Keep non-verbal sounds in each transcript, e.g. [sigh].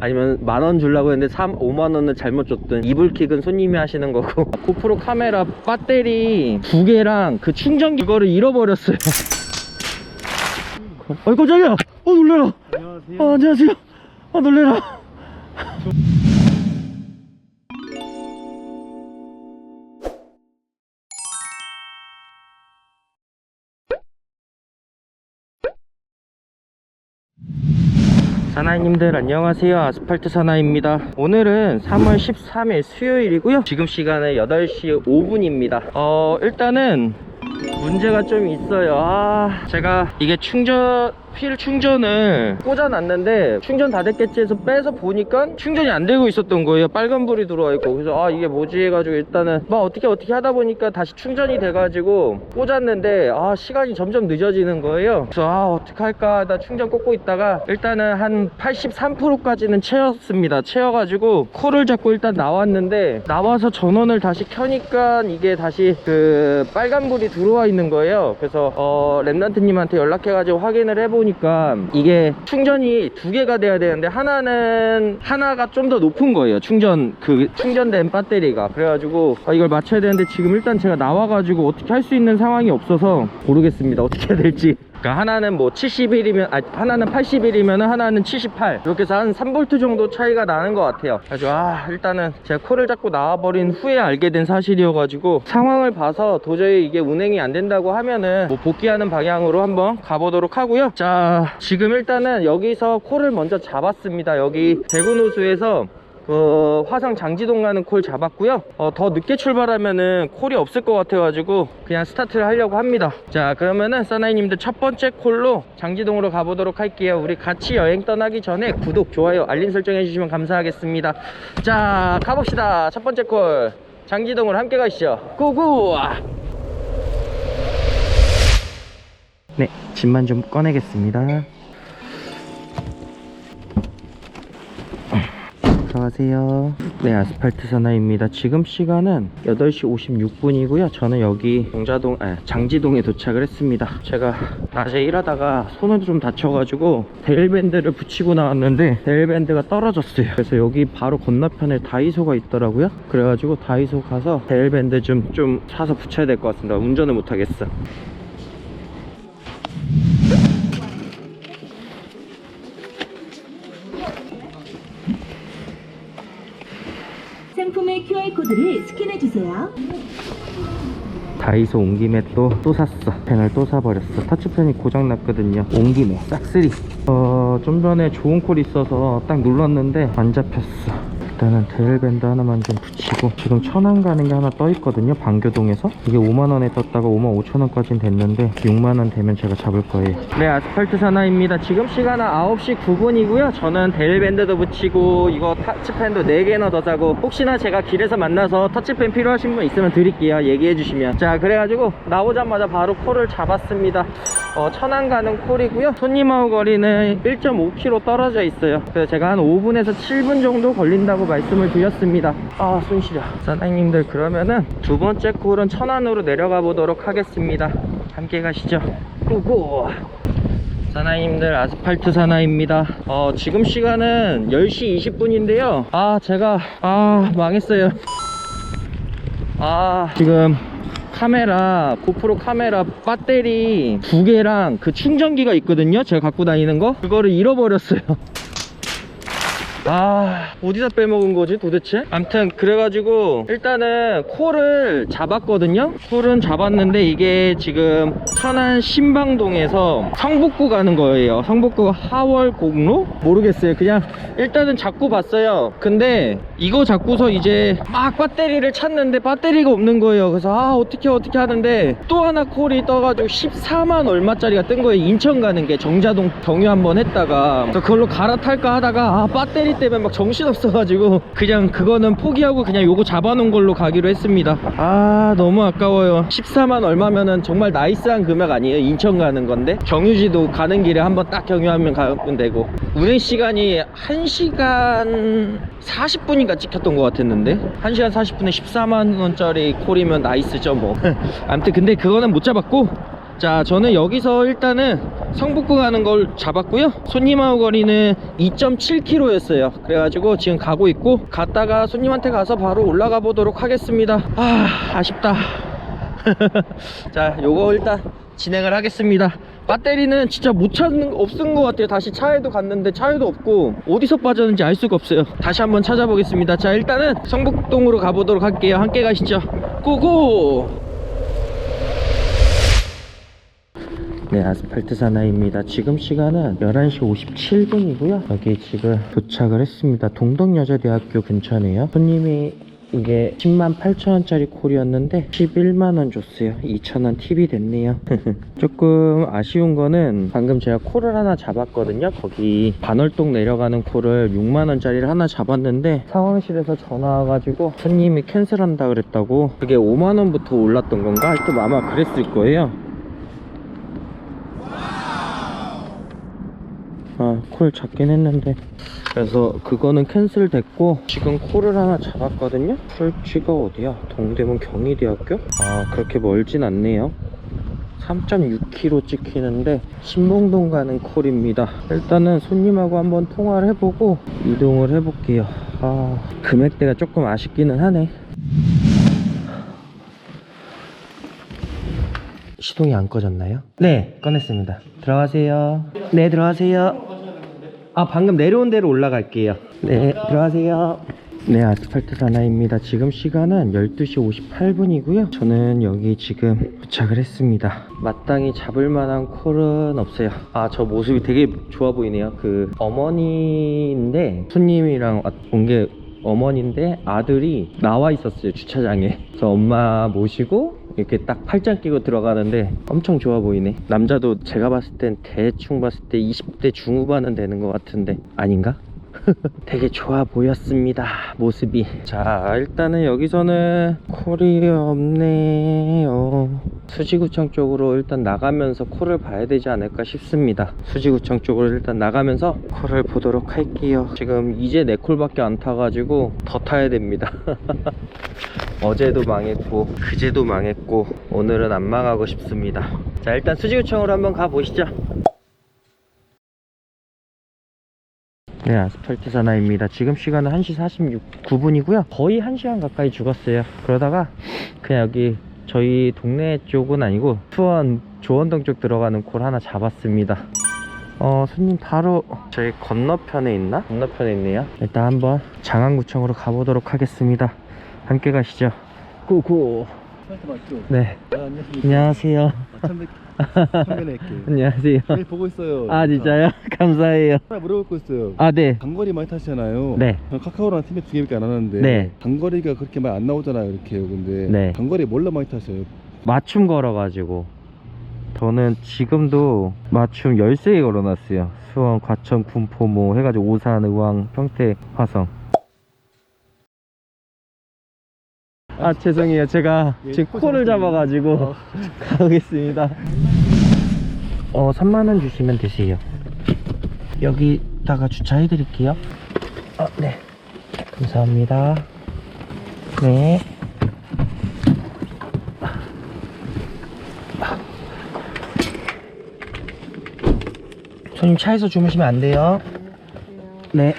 아니면 만 원 주려고 했는데 3, 5만 원을 잘못 줬든 이불킥은 손님이 하시는 거고. [laughs] 고프로 카메라 배터리 두 개랑 그 충전기 그거를 잃어버렸어요. [laughs] 어이 깜짝이야 어 놀래라! 안녕하세요. 어, 안녕하세요. 어 놀래라 사나이님들 안녕하세요. 아스팔트 사나이입니다. 오늘은 3월 13일 수요일이고요. 지금 시간은 8시 5분입니다. 어 일단은 문제가 좀 있어요. 아 제가 이게 충전 필 충전을 꽂아놨는데 충전 다 됐겠지 해서 빼서 보니까 충전이 안 되고 있었던 거예요. 빨간불이 들어와 있고. 그래서 아 이게 뭐지 해가지고 일단은 막 어떻게 어떻게 하다 보니까 다시 충전이 돼가지고 꽂았는데 아 시간이 점점 늦어지는 거예요. 그래서 아 어떡할까 하다 충전 꽂고 있다가 일단은 한 83%까지는 채웠습니다. 채워가지고 콜을 잡고 일단 나왔는데 나와서 전원을 다시 켜니까 이게 다시 그 빨간불이 들어와 있는 거예요. 그래서 어 랩란트님한테 연락해가지고 확인을 해보 니까 이게 충전이 두 개가 돼야 되는데 하나는 하나가 좀 더 높은 거예요. 충전 그 충전된 배터리가. 그래가지고 아, 이걸 맞춰야 되는데 지금 일단 제가 나와가지고 어떻게 할 수 있는 상황이 없어서 모르겠습니다. 어떻게 해야 될지 그러니까 하나는 뭐 71이면 아 하나는 81이면 하나는 78 이렇게 해서 한 3V 정도 차이가 나는 것 같아요. 그래서 아 일단은 제가 콜을 잡고 나와버린 후에 알게 된 사실이어가지고 상황을 봐서 도저히 이게 운행이 안 된다고 하면은 뭐 복귀하는 방향으로 한번 가보도록 하고요. 자 지금 일단은 여기서 콜을 먼저 잡았습니다. 여기 대구노수에서 그 화성 장지동 가는 콜 잡았고요. 어, 더 늦게 출발하면은 콜이 없을 것 같아가지고 그냥 스타트를 하려고 합니다. 자 그러면은 사나이님들 첫 번째 콜로 장지동으로 가보도록 할게요. 우리 같이 여행 떠나기 전에 구독 좋아요 알림 설정 해주시면 감사하겠습니다. 자 가봅시다. 첫 번째 콜. 장지동으로 함께 가시죠. 고고! 네 짐만 좀 꺼내겠습니다 들어가세요. 네, 아스팔트 사나입니다. 지금 시간은 8시 56분이고요. 저는 여기 동자동, 아, 장지동에 도착을 했습니다. 제가 낮에 일하다가 손을 좀 다쳐가지고 데일밴드를 붙이고 나왔는데 데일밴드가 떨어졌어요. 그래서 여기 바로 건너편에 다이소가 있더라고요. 그래가지고 다이소 가서 데일밴드 좀, 좀 사서 붙여야 될 것 같습니다. 운전을 못하겠어. 상품의 QR코드를 스캔해주세요. 다이소 온 김에 또, 또 샀어. 펜을 또 사버렸어. 타치펜이 고장났거든요. 온 김에. 싹쓸이. 어, 좀 전에 좋은 콜 있어서 딱 눌렀는데 안 잡혔어. 일단은 데일밴드 하나만 좀 붙이고 지금 천안 가는 게 하나 떠 있거든요 방교동에서. 이게 5만원에 떴다가 5만 5천원까지는 됐는데 6만원 되면 제가 잡을 거예요. 네 아스팔트 사나입니다. 지금 시간은 9시 9분이고요. 저는 데일밴드도 붙이고 이거 터치펜도 4개나 더 사고 혹시나 제가 길에서 만나서 터치펜 필요하신 분 있으면 드릴게요. 얘기해 주시면. 자 그래가지고 나오자마자 바로 콜을 잡았습니다 어, 천안 가는 콜이고요. 손님하고 거리는 1.5km 떨어져 있어요. 그래서 제가 한 5분에서 7분 정도 걸린다고 말씀을 드렸습니다. 아 손시려. 사장님들 그러면은 두 번째 콜은 천안으로 내려가 보도록 하겠습니다. 함께 가시죠. 고고. 사나이님들 아스팔트 사나입니다. 어 지금 시간은 10시 20분인데요. 아 제가 아 망했어요. 아 지금 카메라 고프로 카메라 배터리 두 개랑 그 충전기가 있거든요. 제가 갖고 다니는 거. 그거를 잃어버렸어요 [laughs] 아. 어디다 빼먹은 거지 도대체? 암튼 그래가지고 일단은 콜을 잡았거든요? 콜은 잡았는데 이게 지금 천안 신방동에서 성북구 가는 거예요. 성북구 하월공로? 모르겠어요. 그냥 일단은 잡고 봤어요. 근데 이거 잡고서 이제 막 배터리를 찾는데 배터리가 없는 거예요. 그래서 아 어떻게 어떻게 하는데 또 하나 콜이 떠가지고 14만 얼마짜리가 뜬 거예요. 인천 가는 게 정자동 경유 한번 했다가. 그래서 그걸로 갈아탈까 하다가 아 배터리 때문에 막 정신없어가지고 그냥 그거는 포기하고 그냥 요거 잡아놓은 걸로 가기로 했습니다. 아 너무 아까워요. 14만 얼마면은 정말 나이스한 금액 아니에요? 인천 가는 건데? 경유지도 가는 길에 한번 딱 경유하면 가면 되고. 운행 시간이 1시간 40분인가 찍혔던 것 같았는데? 1시간 40분에 14만 원짜리 콜이면 나이스죠 뭐. [laughs] 아무튼 근데 그거는 못 잡았고 자 저는 여기서 일단은 성북구 가는 걸 잡았고요. 손님하고 거리는 2.7km였어요. 그래가지고 지금 가고 있고 갔다가 손님한테 가서 바로 올라가 보도록 하겠습니다. 아 아쉽다. [laughs] 자 요거 일단 진행을 하겠습니다. 배터리는 진짜 못 찾는 거 없은 것 같아요. 다시 차에도 갔는데 차에도 없고 어디서 빠졌는지 알 수가 없어요. 다시 한번 찾아보겠습니다. 자 일단은 성북동으로 가보도록 할게요. 함께 가시죠. 고고 네, 아스팔트 사나이입니다. 지금 시간은 11시 57분이고요. 여기 지금 도착을 했습니다. 동덕여자대학교 근처네요. 손님이 이게 10만 8천원짜리 콜이었는데 11만원 줬어요. 2천원 팁이 됐네요. [laughs] 조금 아쉬운 거는 방금 제가 콜을 하나 잡았거든요. 거기 반월동 내려가는 콜을 6만원짜리를 하나 잡았는데 상황실에서 전화 와가지고 손님이 캔슬한다 그랬다고 그게 5만원부터 올랐던 건가? 하여튼 아마 그랬을 거예요. 아, 콜 잡긴 했는데. 그래서 그거는 캔슬 됐고, 지금 콜을 하나 잡았거든요? 설치가 어디야? 동대문 경희대학교? 아, 그렇게 멀진 않네요. 3.6km 찍히는데, 신봉동 가는 콜입니다. 일단은 손님하고 한번 통화를 해보고, 이동을 해볼게요. 아, 금액대가 조금 아쉽기는 하네. 시동이 안 꺼졌나요? 네, 꺼냈습니다. 들어가세요. 네, 들어가세요. 아, 방금 내려온 대로 올라갈게요. 네, 들어가세요. 네, 아스팔트 사나입니다. 지금 시간은 12시 58분이고요. 저는 여기 지금 도착을 했습니다. 마땅히 잡을 만한 콜은 없어요. 아, 저 모습이 되게 좋아 보이네요. 그 어머니인데 손님이랑 온게 어머니인데 아들이 나와 있었어요 주차장에 그래서 엄마 모시고 이렇게 딱 팔짱 끼고 들어가는데 엄청 좋아 보이네. 남자도 제가 봤을 땐 대충 봤을 때 20대 중후반은 되는 것 같은데 아닌가? [laughs] 되게 좋아 보였습니다 모습이. 자 일단은 여기서는 콜이 없네요. 수지구청 쪽으로 일단 나가면서 콜을 봐야 되지 않을까 싶습니다. 수지구청 쪽으로 일단 나가면서 콜을 보도록 할게요. 지금 이제 네 콜밖에 안 타가지고 더 타야 됩니다 [laughs] 어제도 망했고 그제도 망했고 오늘은 안 망하고 싶습니다 자 일단 수지구청으로 한번 가보시죠 네, 아스팔트 사나입니다. 지금 시간은 1시 49분이고요. 거의 1시간 가까이 죽었어요. 그러다가 그냥 여기 저희 동네 쪽은 아니고 수원 조원동 쪽 들어가는 콜 하나 잡았습니다. 어, 손님 바로 저희 건너편에 있나? 건너편에 있네요. 일단 한번 장안구청으로 가보도록 하겠습니다. 함께 가시죠. 고고. 사이트 맞죠? 네. 아. 안녕하세요. 아. [laughs] 안녕하세요. 매일 보고 있어요. 아, 진짜요? [laughs] 감사해요. 하나 물어볼 거 있어요. 아, 네. 단거리 많이 타시잖아요. 네. 전 카카오랑 팀에 두 개밖에 안 하는데 네. 단거리가 그렇게 많이 안 나오잖아요. 이렇게 근데 네. 단거리 뭘로 많이 타셔요? 맞춤 걸어가지고 저는 지금도 맞춤 13개 걸어놨어요 수원, 과천, 군포 뭐 해가지고 오산, 의왕, 평택, 화성 아 죄송해요 제가 예, 지금 코를 잡아가지고 [laughs] 어. 가보겠습니다 어 3만원 주시면 되세요 여기다가 주차해 드릴게요 아네 감사합니다 네 손님 차에서 주무시면 안 돼요. 네,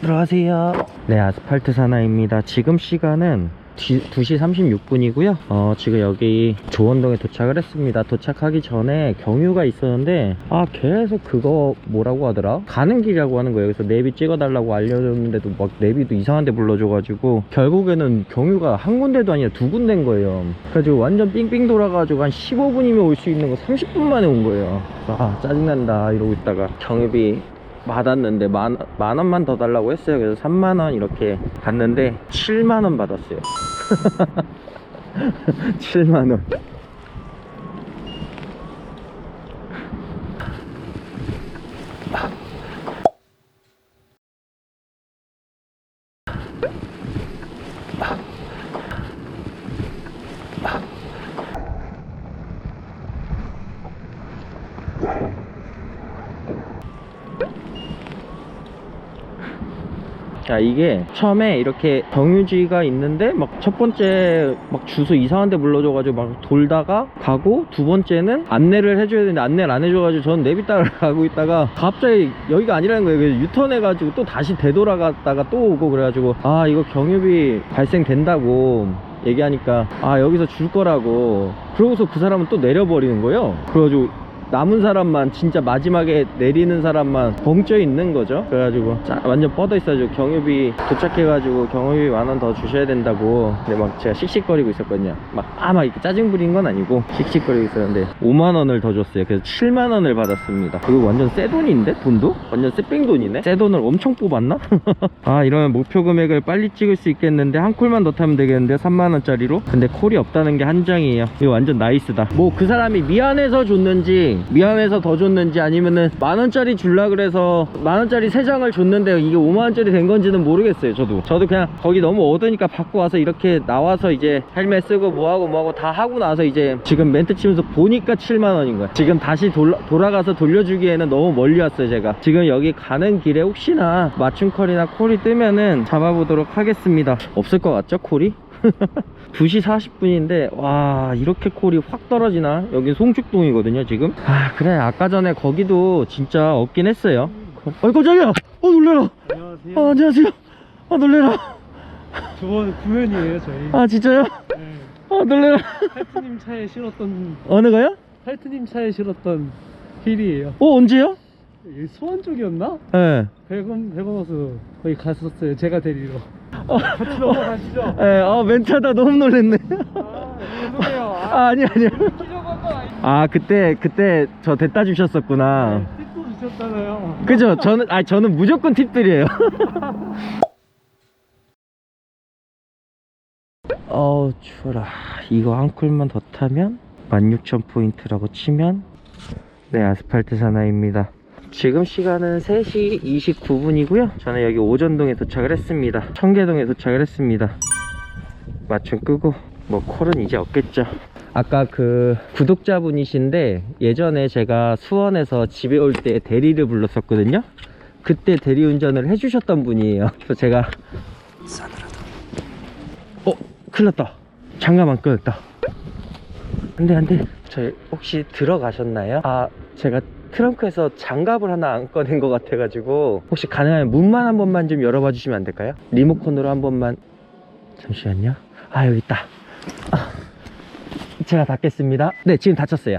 들어가세요. 네, 아스팔트 사나입니다. 지금 시간은 뒤- 2시 36분이고요. 어, 지금 여기 조원동에 도착을 했습니다. 도착하기 전에 경유가 있었는데, 아, 계속 그거 뭐라고 하더라? 가는 길이라고 하는 거예요. 그래서 내비 찍어달라고 알려줬는데도 막 내비도 이상한 데 불러줘가지고, 결국에는 경유가 한 군데도 아니라 두 군데인 거예요. 그래가지고 완전 삥삥 돌아가지고 한 15분이면 올 수 있는 거 30분 만에 온 거예요. 아, 짜증난다. 이러고 있다가 경유비 받았는데 만, 만 원만 더 달라고 했어요. 그래서 3만 원 이렇게 갔는데 7만 원 받았어요. [laughs] 7만 원. 야 이게 처음에 이렇게 경유지가 있는데 막 첫 번째 막 주소 이상한 데 불러줘가지고 막 돌다가 가고 두 번째는 안내를 해줘야 되는데 안내를 안 해줘가지고 저는 내비 따라 [laughs] 가고 있다가 갑자기 여기가 아니라는 거예요. 그래서 유턴해가지고 또 다시 되돌아갔다가 또 오고 그래가지고 아 이거 경유비 발생된다고 얘기하니까 아 여기서 줄 거라고 그러고서 그 사람은 또 내려버리는 거예요. 그래가지고 남은 사람만 진짜 마지막에 내리는 사람만 벙쪄 있는 거죠. 그래가지고 자, 완전 뻗어 있어가지고 경유비 도착해가지고 경유비 만 원 더 주셔야 된다고. 근데 막 제가 씩씩거리고 있었거든요. 막아막 이렇게 짜증 부린 건 아니고 씩씩거리고 있었는데 5만 원을 더 줬어요. 그래서 7만 원을 받았습니다. 그거 완전 새 돈인데? 돈도? 완전 새뺑 돈이네? 새 돈을 엄청 뽑았나? [laughs] 아 이러면 목표 금액을 빨리 찍을 수 있겠는데 한 콜만 더 타면 되겠는데 3만 원짜리로? 근데 콜이 없다는 게 한 장이에요. 이거 완전 나이스다. 뭐 그 사람이 미안해서 줬는지 미안해서 더 줬는지 아니면은 만 원짜리 줄라 그래서 만 원짜리 세 장을 줬는데 이게 5만 원짜리 된 건지는 모르겠어요 저도. 저도 그냥 거기 너무 얻으니까 받고 와서 이렇게 나와서 이제 헬멧 쓰고 뭐하고 뭐하고 다 하고 나서 이제 지금 멘트 치면서 보니까 7만 원인 거야. 지금 다시 돌, 돌아가서 돌려주기에는 너무 멀리 왔어요 제가. 지금 여기 가는 길에 혹시나 맞춤 컬이나 콜이 뜨면은 잡아보도록 하겠습니다. 없을 것 같죠 콜이? [laughs] 2시 40분인데 와 이렇게 콜이 확 떨어지나 여기 송축동이거든요 지금 아 그래 아까 전에 거기도 진짜 없긴 했어요 어이 깜짝이야 어 놀래라 안녕하세요. 아 안녕하세요 아 놀래라 저번 구현이에요 저희. 아 진짜요? 네. 아 놀래라 할트님 차에 실었던 어느 거요? 할트님 차에 실었던 힐이에요. 어 언제요? 수원 쪽이었나? 예 백원 백원호수 거기 갔었어요. 제가 데리러. 어. 같이 넘어가시죠. 예, 아 멘트하다 너무 놀랬네 아, 죄송해요. [laughs] 아, 아 아니 아니요 한건 아닌데. 아 그때 그때 저 des다 주셨었구나 팁도 주셨잖아요. 그죠 저는 아 저는 무조건 팁들이에요 [laughs] 어우 추워라 이거 한 콜만 더 타면 16,000포인트라고 치면 네 아스팔트 사나이입니다 지금 시간은 3시 29분이고요. 저는 여기 오전동에 도착을 했습니다. 청계동에 도착을 했습니다. 맞춤 끄고 뭐 콜은 이제 없겠죠. 아까 그 구독자분이신데 예전에 제가 수원에서 집에 올 때 대리를 불렀었거든요. 그때 대리운전을 해주셨던 분이에요. [laughs] 그래서 제가 싸늘하다. 어 큰일 났다. 장갑 안 꺼냈다. 안돼 안돼. 저 혹시 들어가셨나요? 아 제가 트렁크에서 장갑을 하나 안 꺼낸 것 같아가지고 혹시 가능하면 문만 한 번만 좀 열어봐 주시면 안 될까요? 리모컨으로 한 번만. 잠시만요. 아 여기 있다. 아, 제가 닫겠습니다. 네 지금 닫혔어요.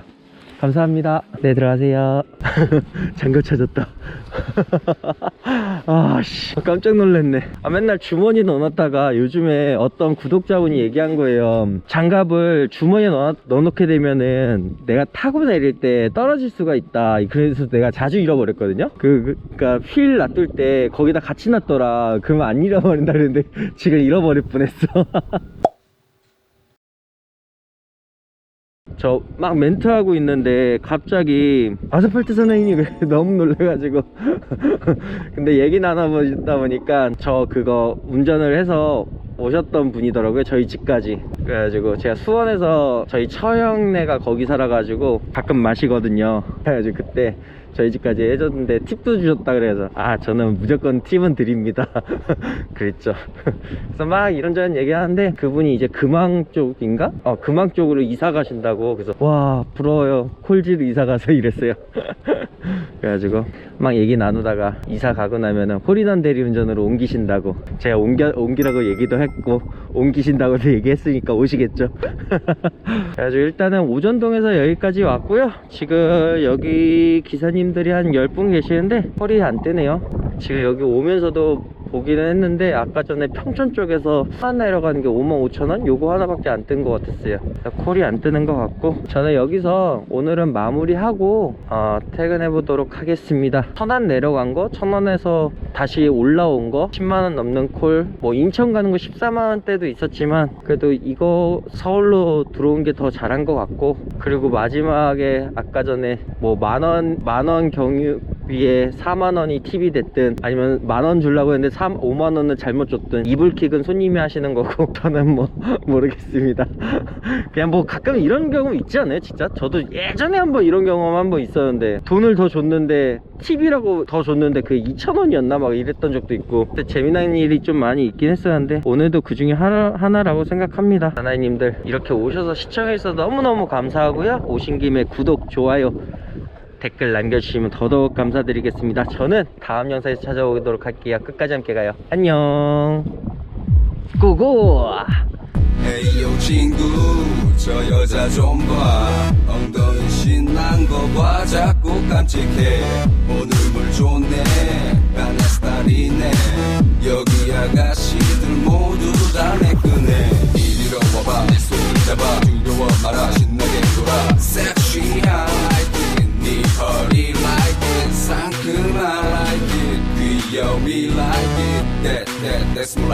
감사합니다. 네 들어가세요. [laughs] 장갑 찾았다 [laughs] 아씨. 깜짝 놀랐네. 아 맨날 주머니에 넣어놨다가 요즘에 어떤 구독자분이 얘기한 거예요. 장갑을 주머니에 넣어, 넣어놓게 되면은 내가 타고 내릴 때 떨어질 수가 있다. 그래서 내가 자주 잃어버렸거든요. 그, 그 그니까 휠 놔둘 때 거기다 같이 놔둬라. 그러면 안 잃어버린다 그랬는데 [laughs] 지금 잃어버릴 뻔했어 [laughs] 저 막 멘트하고 있는데 갑자기 아스팔트 사나이니 [laughs] 너무 놀래가지고. [laughs] 근데 얘기 나눠보다 보니까 저 그거 운전을 해서 오셨던 분이더라고요 저희 집까지. 그래가지고 제가 수원에서 저희 처형네가 거기 살아가지고 가끔 마시거든요. 그래가지고 그때 저희 집까지 해줬는데 팁도 주셨다 그래서 아 저는 무조건 팁은 드립니다. [laughs] 그랬죠. 그래서 막 이런저런 얘기하는데 그분이 이제 금왕 쪽인가? 어 금왕 쪽으로 이사 가신다고 그래서 와 부러워요. 콜지로 이사 가서 [laughs] 이랬어요 그래가지고 막 얘기 나누다가 이사 가고 나면은 홀인원 대리운전으로 옮기신다고 제가 옮겨, 옮기라고 얘기도 했고 옮기신다고도 [laughs] 얘기했으니까 오시겠죠. [laughs] 그래가지고 일단은 오전동에서 여기까지 왔고요. 지금 여기 기사님들이 한 10분 계시는데 홀이 안 뜨네요. 지금 여기 오면서도 보기는 했는데 아까 전에 평촌 쪽에서 하나 내려가는 게 55,000원? 요거 하나밖에 안 뜬 것 같았어요. 콜이 안 뜨는 것 같고. 저는 여기서 오늘은 마무리하고 어, 퇴근해 보도록 하겠습니다. 천안 내려간 거? 천안에서 다시 올라온 거? 10만원 넘는 콜 뭐 인천 가는 거 14만원 대도 있었지만 그래도 이거 서울로 들어온 게 더 잘한 것 같고. 그리고 마지막에 아까 전에 뭐 만원 만원 경유 위에 4만원이 팁이 됐든 아니면 만원 주려고 했는데 3, 5만원을 잘못 줬든 이불킥은 손님이 하시는 거고 [laughs] 저는 뭐 모르겠습니다. [laughs] 그냥 뭐 가끔 이런 경우 있지 않아요? 진짜? 저도 예전에 한번 이런 경험 한 번 있었는데 돈을 더 줬는데 팁이라고 더 줬는데 그게 2천원이었나? 막 이랬던 적도 있고. 근데 재미난 일이 좀 많이 있긴 했었는데 오늘도 그 중에 하나, 하나라고 생각합니다. 사나이님들 이렇게 오셔서 시청해주셔서 너무너무 감사하고요. 오신 김에 구독 좋아요 댓글 남겨주시면 더더욱 감사드리겠습니다. 저는 다음 영상에서 찾아오도록 할게요. 끝까지 함께 가요. 안녕. 고고 헤이요 hey, 친구. 저 여자 좀 봐. 엉덩이 신난 거 봐. 자꾸 깜찍해. 오늘 물 좋네. 나의 스타일이네. 여기 아가씨들 모두 다 내 끈에 이리로 와봐. 내 손을 잡아. 두려워 마라 신나게 놀아. 섹시한 yo, me like it. That, that, that's my